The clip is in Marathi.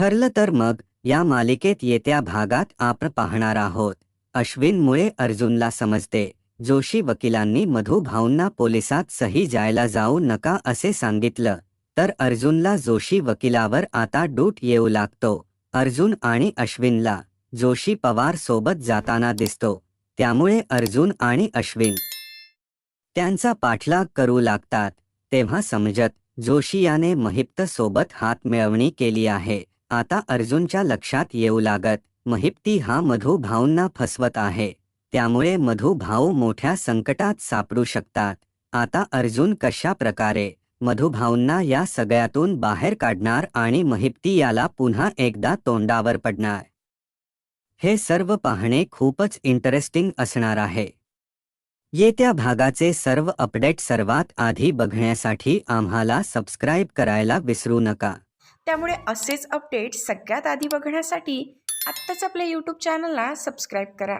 ठरलं तर मग या मालिकेत येत्या भागात आपण पाहणार आहोत. अश्विनमुळे अर्जुनला समजते जोशी वकिलांनी मधुभाऊंना पोलिसात सही जायला जाऊ नका असे सांगितलं तर अर्जुनला जोशी वकिलावर आता डूट येऊ लागतो. अर्जुन आणि अश्विनला जोशी पवार सोबत जाताना दिसतो त्यामुळे अर्जुन आणि अश्विन त्यांचा पाठलाग करू लागतात तेव्हा समजत जोशी याने महिप्त सोबत हात मिळवणी केली आहे. आता अर्जुनच्या लक्षात येऊ लागत महिप्ती हा मधुभाऊंना फसवत आहे. त्यामुळे मधुभाऊ मोठ्या संकटात सापडू शकतात. आता अर्जुन कशा प्रकारे मधुभाऊंना या सगळ्यातून बाहेर काढणार आणि महिप्ती याला पुन्हा एकदा तोंडावर पडणार? हे सर्व पाहणे खूपच इंटरेस्टिंग असणार आहे. येत्या भागाचे सर्व अपडेट सर्वात आधी बघण्यासाठी आम्हाला सबस्क्राईब करायला विसरू नका. त्यामुळे असेच अपडेट सगळ्यात आधी बघण्यासाठी आत्ताच आपल्या यूट्यूब चॅनलला सबस्क्राईब करा.